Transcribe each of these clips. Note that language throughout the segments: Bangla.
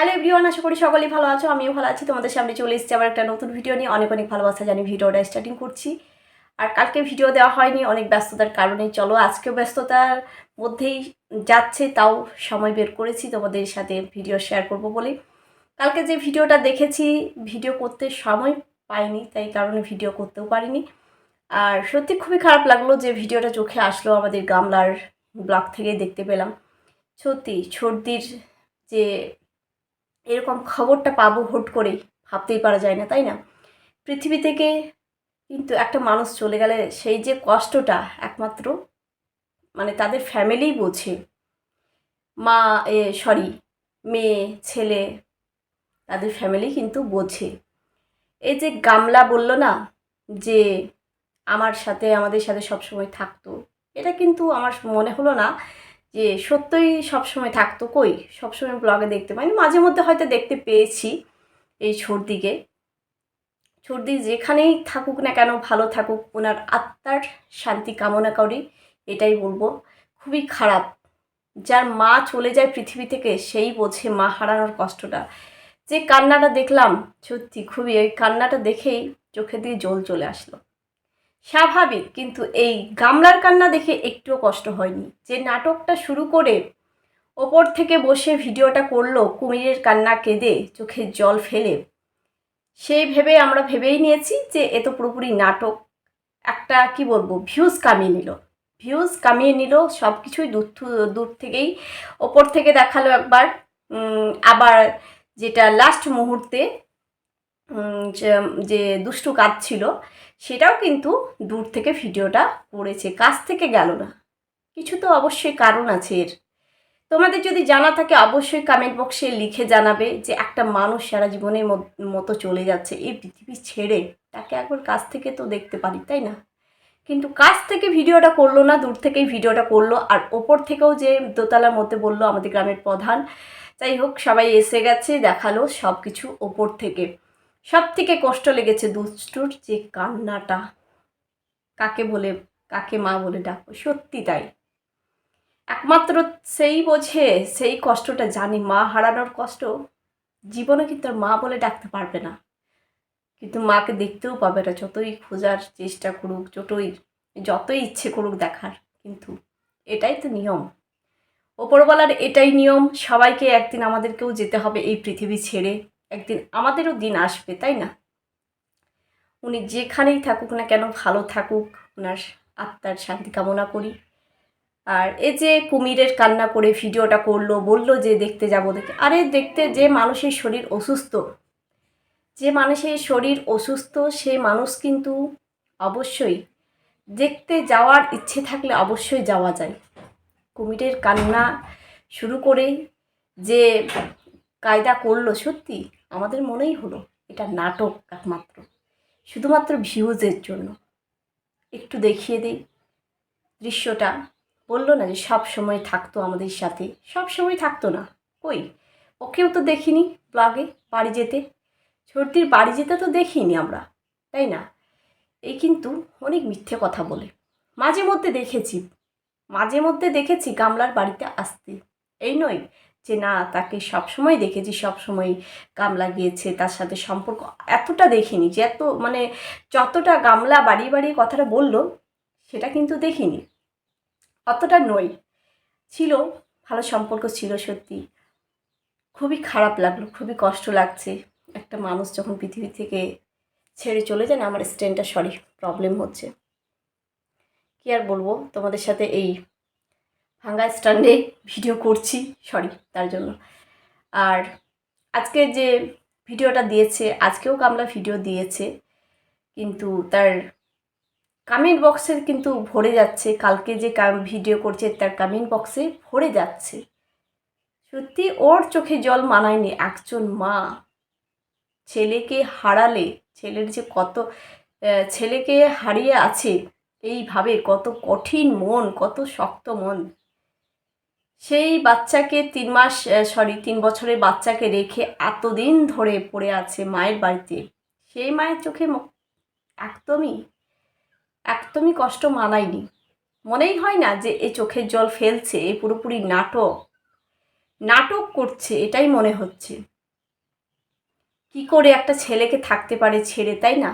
হ্যালো এভরিওয়ান আশা করি সকলেই ভালো আছো, আমিও ভালো আছি। তোমাদের সামনে চলে এসেছি আবার একটা নতুন ভিডিও নিয়ে। অনেক অনেক ভালোবাসা জানি ভিডিওটা স্টার্টিং করছি। আর কালকে ভিডিও দেওয়া হয়নি, অনেক ব্যস্ততার কারণে। চলো, আজকেও ব্যস্ততার মধ্যেই যাচ্ছে, তাও সময় বের করেছি। তোমাদের সাথে ভিডিও শেয়ার করব বলে। কালকে যে ভিডিওটা দেখেছি ভিডিও করতে সময় পাইনি, তাই কারণে ভিডিও করতেও পারিনি। আর সত্যি খুবই খারাপ লাগল যে ভিডিওটা চোখে আসলো আমাদের গামলার ব্লগ থেকে দেখতে পেলাম। সত্যি, সর্দির যে এরকম খবরটা পাবো হুট করেই, ভাবতেই পারা যায় না, তাই না? পৃথিবী থেকে কিন্তু একটা মানুষ চলে গেলে সেই যে কষ্টটা একমাত্র মানে তাদের ফ্যামিলিই বোঝে। মা, এ সরি মেয়ে, ছেলে তাদের ফ্যামিলি কিন্তু বোঝে। এই যে গামলা বলল না, যে আমার সাথে, আমাদের সাথে সবসময় থাকতো, এটা কিন্তু আমার মনে হলো না যে সত্যই সবসময় থাকতো কই? সবসময় ব্লগে দেখতে পাইনি। মাঝে মধ্যে হয়তো দেখতে পেয়েছি এই সর্দিকে সর্দি যেখানেই থাকুক না কেন, ভালো থাকুক, ওনার আত্মার শান্তি কামনা করি, এটাই বলব। খুবই খারাপ। যার মা চলে যায় পৃথিবী থেকে, সেই বোঝে মা হারানোর কষ্টটা। যে কান্নাটা দেখলাম, সত্যি খুবই, ওই কান্নাটা দেখেই চোখে দিয়ে জল চলে আসলো। স্বাভাবিক, কিন্তু এই গামলার কান্না দেখে একটুও কষ্ট হয়নি। যে নাটকটা শুরু করে ওপর থেকে বসে ভিডিওটা করল কুমিরের কান্না কেঁদে চোখে জল ফেলে সেই ভেবে আমরা ভেবেই নিয়েছি যে এ তো পুরোপুরি নাটক। একটা, কি বলব ভিউজ কামিয়ে নিল। ভিউজ কামিয়ে নিল সব কিছুই দূর দূর থেকেই ওপর থেকে দেখাল একবার। আবার যেটা লাস্ট মুহূর্তে যে- দুষ্টু কাজ ছিল, সেটাও কিন্তু দূর থেকে ভিডিওটা পড়েছে, কাজ থেকে গেল না। কিছু তো অবশ্যই কারণ আছে এর। তোমাদের যদি জানা থাকে, অবশ্যই কমেন্ট বক্সে লিখে জানাবে যে, একটা মানুষ সারা জীবনের মতো চলে যাচ্ছে এই পৃথিবী ছেড়ে। তাকে একবার কাছ থেকে তো দেখতে পারি, তাই না? কিন্তু কাছ থেকে ভিডিওটা করল না, দূর থেকেই ভিডিওটা করল, আর ওপর থেকেও যে দোতলার মধ্যে বলল আমাদের গ্রামের প্রধান, যাই হোক, সবাই এসে গেছে, দেখাল সব কিছু ওপর থেকে। সব থেকে কষ্ট লেগেছে দুষ্টুর যে কান্নাটা। কাকে বলে, কাকে মা বলে ডাকো সত্যি তাই। একমাত্র সেই বোঝে, সেই কষ্টটা জানি। মা হারানোর কষ্ট জীবনে কিন্তু মা বলে ডাকতে পারবে না। কিন্তু মাকে দেখতেও পাবে না, যতই খোঁজার চেষ্টা করুক, যতই যতই ইচ্ছে করুক দেখার। কিন্তু এটাই তো নিয়ম। ওপরওয়ালার এটাই নিয়ম, সবাইকে একদিন আমাদেরকেও যেতে হবে এই পৃথিবী ছেড়ে। একদিন আমাদেরও দিন আসবে, তাই না? উনি যেখানেই থাকুক না কেন ভালো থাকুক ওনার আত্মার শান্তি কামনা করি। আর এই যে কুমিরের কান্না করে ভিডিওটা করল, বলল যে দেখতে যাব দেখে, আরে দেখতে যে মানুষের শরীর অসুস্থ, যে মানুষের শরীর অসুস্থ, সে মানুষ কিন্তু অবশ্যই দেখতে যাওয়ার ইচ্ছে থাকলে অবশ্যই যাওয়া যায়। কুমিরের কান্না শুরু করে যে কায়দা করল, সত্যি? আমাদের মনেই হলো এটা নাটক একমাত্র, শুধুমাত্র ভিউজের জন্য। একটু দেখিয়ে দিই, দৃশ্যটা। বলল না যে সব সময় থাকতো আমাদের সাথে। সব সময় থাকতো না। কই? ওকেও তো দেখিনি ব্লগে বাড়ি যেতে। সর্দির বাড়ি যেতে তো দেখিনি আমরা, তাই না? এই কিন্তু অনেক মিথ্যে কথা বলে। মাঝে মধ্যে দেখেছি, মাঝে মধ্যে দেখেছি গামলার বাড়িতে আসতে। এই নয় যে, না, তাকে সবসময় দেখেছি সবসময় গামলা গিয়েছে, তার সাথে সম্পর্ক এতটা দেখিনি যে, এত মানে যতটা গামলা বাড়ি বাড়ি কথাটা বলল, সেটা কিন্তু দেখিনি। অতটা নই। ছিল, ভালো সম্পর্ক ছিল সত্যি। খুবই খারাপ লাগল, খুবই কষ্ট লাগছে। একটা মানুষ যখন পৃথিবী থেকে ছেড়ে চলে যায় না, আমার স্ট্যান্ডটা সরি, প্রবলেম হচ্ছে। কি আর বলব, তোমাদের সাথে এই ভাঙ্গা স্ট্যান্ডে ভিডিও করছি সরি তার জন্য। আর আজকে যে ভিডিওটা দিয়েছে, আজকেও কামলা ভিডিও দিয়েছে, কিন্তু তার কমেন্ট বক্সে কিন্তু ভরে যাচ্ছে, কালকে যে ভিডিও করছে তার কামেন্ট বক্সে ভরে যাচ্ছে। সত্যি ওর চোখে জল মানায়নি, একজন মা। ছেলেকে হারালে, ছেলের যে কত ছেলেকে হারিয়ে আছে, এইভাবে কত কঠিন মন, কত শক্ত মন। সেই বাচ্চাকে তিন মাস সরি তিন বছরের বাচ্চাকে রেখে এতদিন ধরে পড়ে আছে মায়ের বাড়িতে। সেই মায়ের চোখে একদমই একদমই কষ্ট মানায়নি। মনেই হয় না যে এই চোখের জল ফেলছে, এ পুরোপুরি নাটক নাটক করছে, এটাই মনে হচ্ছে। কি করে একটা ছেলেকে থাকতে পারে ছেড়ে, তাই না?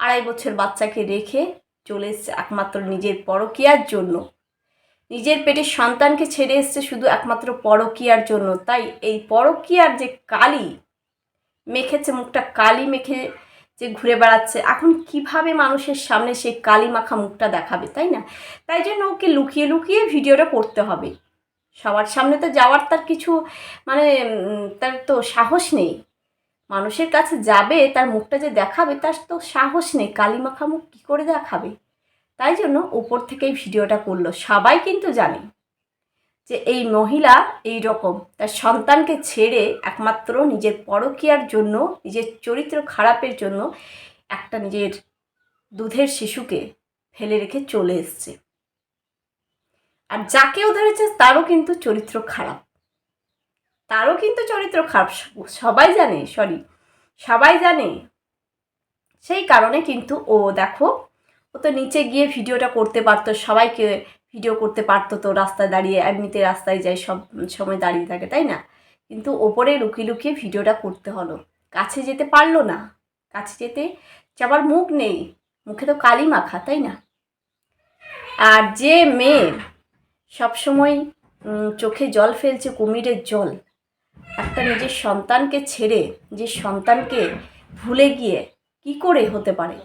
আড়াই বছর বাচ্চাকে রেখে চলে এসছে একমাত্র নিজের পরকিয়ার জন্য। নিজের পেটের সন্তানকে ছেড়ে এসছে শুধু একমাত্র পরকিয়ার জন্য। তাই এই পরকিয়ার যে কালি মেখেছে, মুখটা কালি মেখে যে ঘুরে বেড়াচ্ছে, এখন কীভাবে মানুষের সামনে সেই কালি মাখা মুখটা দেখাবে, তাই না? তাই জন্য ওকে লুকিয়ে লুকিয়ে ভিডিওটা করতে হবে। সবার সামনে তো যাওয়ার তার কিছু মানে তার তো সাহস নেই। মানুষের কাছে যাবে, তার মুখটা যে দেখাবে, তার তো সাহস নেই। কালি মাখা মুখ কী করে দেখাবে? তাই জন্য উপর থেকেই ভিডিওটা করল। সবাই কিন্তু জানে যে এই মহিলা এই রকম তার সন্তানকে ছেড়ে একমাত্র নিজের পরকীয়ার জন্য, নিজের চরিত্র খারাপের জন্য একটা নিজের দুধের শিশুকে ফেলে রেখে চলে এসছে। আর যাকেও ধরেছে তারও কিন্তু চরিত্র খারাপ। তারও কিন্তু চরিত্র খারাপ। সবাই জানে সরি সবাই জানে। সেই কারণে কিন্তু ও দেখো তো নিচে গিয়ে ভিডিওটা করতে পারতো, সবাইকে ভিডিও করতে পারতো তো রাস্তায় দাঁড়িয়ে, এমনিতে রাস্তায় যায়, সব সময় দাঁড়িয়ে থাকে, তাই না? কিন্তু ওপরে লুকিয়ে লুকিয়ে ভিডিওটা করতে হলো। কাছে যেতে পারল না, কাছে যেতে যাবার মুখ নেই, মুখে তো কালি মাখা, তাই না? আর যে মেয়ে সবসময় চোখে জল ফেলছে, কুমিরের জল, একটা নিজের সন্তানকে ছেড়ে, যে সন্তানকে ভুলে গিয়ে কি করে হতে পারে?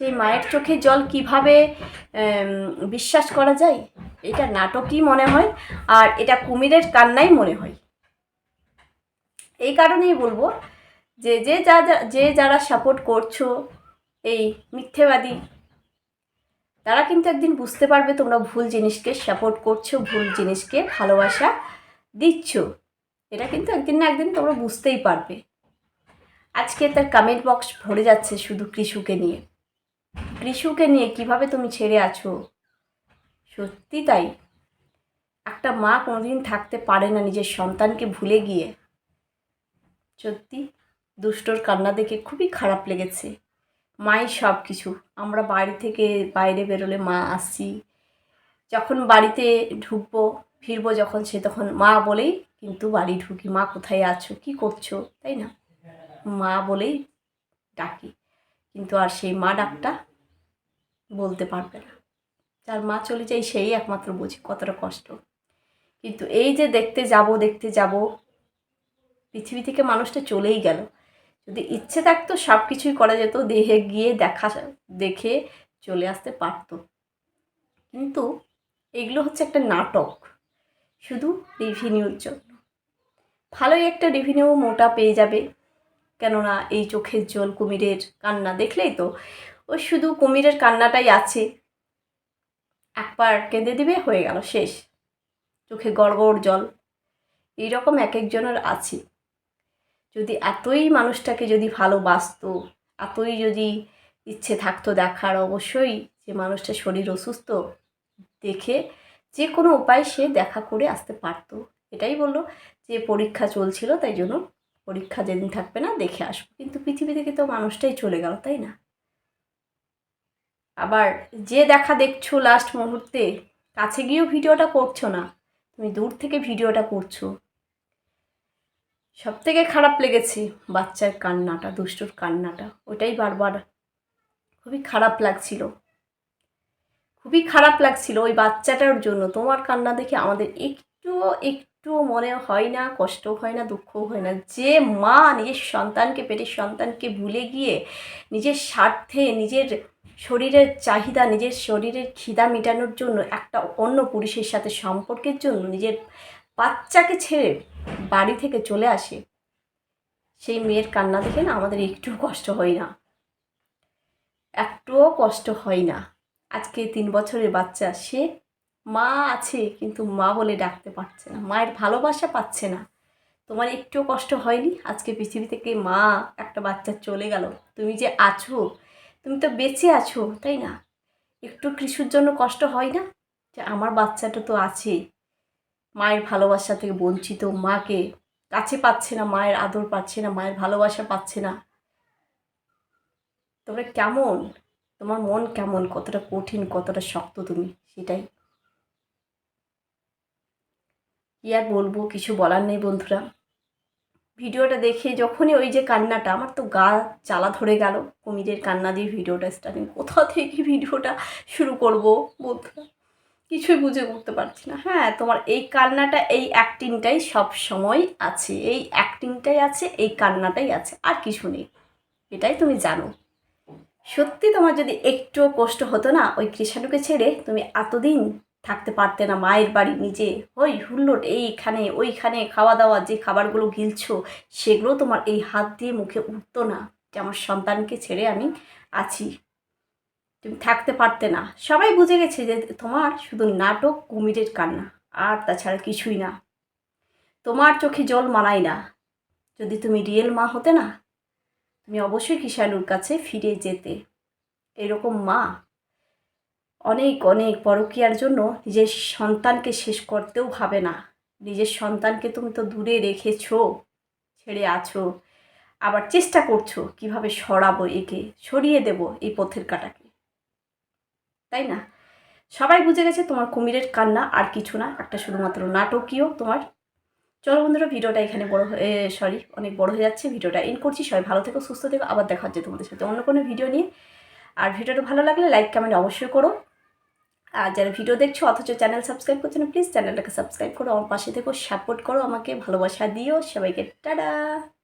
সেই মায়ের চোখে জল কীভাবে বিশ্বাস করা যায়? এটা নাটকই মনে হয়, আর এটা কুমিরের কান্নাই মনে হয়। এই কারণেই বলব যে যে যা, যা- যারা সাপোর্ট করছ এই মিথ্যেবাদী, তারা কিন্তু একদিন বুঝতে পারবে তোমরা ভুল জিনিসকে সাপোর্ট করছ, ভুল জিনিসকে ভালোবাসা দিচ্ছ। এটা কিন্তু একদিন না একদিন তোমরা বুঝতেই পারবে। আজকে তার কমেন্ট বক্স ভরে যাচ্ছে শুধু কৃষুকে নিয়ে। কৃষুকে নিয়ে কীভাবে তুমি ছেড়ে আছো? সত্যি তাই? একটা মা কোনোদিন থাকতে পারে না নিজের সন্তানকে ভুলে গিয়ে। সত্যি, দুষ্টর কান্না দেখে খুবই খারাপ লেগেছে। মাই সব কিছু আমরা বাড়ি থেকে বাইরে বেরোলে মা আসছি যখন বাড়িতে ঢুকবো, ফিরবো যখন সে তখন মা বলেই, কিন্তু বাড়ি ঢুকি, মা কোথায় আছো? কি করছ? তাই না? মা বলেই ডাকি। কিন্তু আর সেই মা ডাকটা বলতে পারবে না। যার মা চলে যায় সেই একমাত্র বুঝি, কতটা কষ্ট। কিন্তু এই যে দেখতে যাব দেখতে যাব, পৃথিবী থেকে মানুষটা চলেই গেল। যদি ইচ্ছে থাকতো সব কিছুই করা যেত, দেহে গিয়ে দেখা, দেখে চলে আসতে পারতো। কিন্তু এগুলো হচ্ছে একটা নাটক, শুধু রেভিনিউর জন্য। ভালোই একটা রেভিনিউ মোটা পেয়ে যাবে। কেননা এই চোখের জল কুমিরের কান্না দেখলেই তো ওই শুধু কুমিরের কান্নাটাই আছে। একবার কেঁদে দিবে, হয়ে গেল শেষ। চোখে গড়গড় জল। এইরকম এক একজনের আছে। যদি এতই মানুষটাকে যদি ভালোবাসতো, এতই যদি ইচ্ছে থাকতো দেখার, অবশ্যই যে মানুষটা শরীর অসুস্থ, দেখে যে কোনো উপায় সে দেখা করে আসতে পারতো। এটাই বলল যে পরীক্ষা চলছিল, তাই জন্য পরীক্ষা যেদিন থাকবে না, দেখে আসব। কিন্তু পৃথিবী থেকে তো মানুষটাই চলে গেল, তাই না? আবার যে দেখা দেখছ লাস্ট মুহূর্তে, কাছে গিয়েও ভিডিওটা করছ না, তুমি দূর থেকে ভিডিওটা করছ। সব থেকে খারাপ লেগেছে বাচ্চার কান্নাটা, দুষ্টুর কান্নাটা ওটাই বারবার খুবই খারাপ লাগছিল। খুবই খারাপ লাগছিল ওই বাচ্চাটার জন্য। তোমার কান্না দেখে আমাদের একটুও একটুও মনে হয় না কষ্ট হয় না, দুঃখও হয় না। যে মা নিজের সন্তানকে, পেটের সন্তানকে ভুলে গিয়ে নিজের স্বার্থে, নিজের শরীরের চাহিদা, নিজের শরীরের খিদা মেটানোর জন্য একটা অন্য পুরুষের সাথে সম্পর্কের জন্য নিজের বাচ্চাকে ছেড়ে বাড়ি থেকে চলে আসে, সেই মেয়ের কান্না দেখে না আমাদের একটুও কষ্ট হয় না। একটুও কষ্ট হয় না। আজকে তিন বছরের বাচ্চা, সে মা আছে, কিন্তু মা বলে ডাকতে পারছে না, মায়ের ভালোবাসা পাচ্ছে না। তোমার একটুও কষ্ট হয়নি? আজকে পৃথিবী থেকে মা, একটা বাচ্চা চলে গেল। তুমি যে আছো, তুমি তো বেঁচে আছো, তাই না? একটু কৃষির জন্য কষ্ট হয় না? যে আমার বাচ্চাটা তো আছে। মায়ের ভালোবাসা থেকে বঞ্চিত মাকে। কাছে পাচ্ছে না, মায়ের আদর পাচ্ছে না, মায়ের ভালোবাসা পাচ্ছে না। তোমরা কেমন? তোমার মন কেমন? কতটা কঠিন, কতটা শক্ত তুমি? সেটাই। কি আর বলব, কিছু বলার নেই বন্ধুরা। ভিডিওটা দেখে যখনই ওই যে কান্নাটা, আমার তো গা জ্বালা ধরে গেল, কুমিরের কান্না দিয়ে ভিডিওটা স্টার্টিং কোথা থেকে ভিডিওটা শুরু করব বন্ধুরা? কিছুই বুঝে উঠতে পারছি না। হ্যাঁ তোমার এই কান্নাটা, এই অ্যাক্টিংটাই সব সময় আছে। এই অ্যাক্টিংটাই আছে, এই কান্নাটাই আছে, আর কিছু নেই। এটাই তুমি জানো। সত্যি তোমার যদি একটু কষ্ট হতো না, ওই কৃষাণুকে ছেড়ে তুমি এতদিন থাকতে পারতে না মায়ের বাড়ি নিজে। ওই হুল্লোট এইখানে, ওইখানে খাওয়া দাওয়া, যে খাবারগুলো গিলছো, সেগুলো তোমার এই হাত দিয়ে মুখে উঠতো না যে আমার সন্তানকে ছেড়ে আমি আছি। তুমি থাকতে পারতে না। সবাই বুঝে গেছে যে তোমার শুধু নাটক, কুমিরের কান্না, আর তাছাড়া কিছুই না। তোমার চোখে জল মানায় না। যদি তুমি রিয়েল মা হতে না, তুমি অবশ্যই কিষাণুর কাছে ফিরে যেতে। এরকম মা অনেক অনেক পরকীয়ার জন্য নিজের সন্তানকে শেষ করতেও ভাবে না। নিজের সন্তানকে তুমি তো দূরে রেখেছো, ছেড়ে আছো। আবার চেষ্টা করছ কীভাবে সরাবো একে, সরিয়ে দেব এই পথের কাটাকে। তাই না? সবাই বুঝে গেছে তোমার কুমিরের কান্না আর কিছু না, একটা শুধুমাত্র নাটকীয় তোমার। চলো বন্ধুরা, ভিডিওটা এখানে বড় হয়ে সরি অনেক বড় হয়ে যাচ্ছে। ভিডিওটা এন্ড করছি। সবাই ভালো থেকো, সুস্থ থেকো। আবার দেখা হচ্ছে তোমাদের সাথে অন্য কোনো ভিডিও নিয়ে। আর ভিডিওটা ভালো লাগলে লাইক কমেন্ট অবশ্যই করো। আর যারা ভিডিও দেখছ, অথচ চ্যানেল সাবস্ক্রাইব করছ না প্লিজ চ্যানেলটাকে সাবস্ক্রাইব করো, আমার পাশে থেকো সাপোর্ট করো, আমাকে ভালোবাসা দিও। সবাইকে টাটা!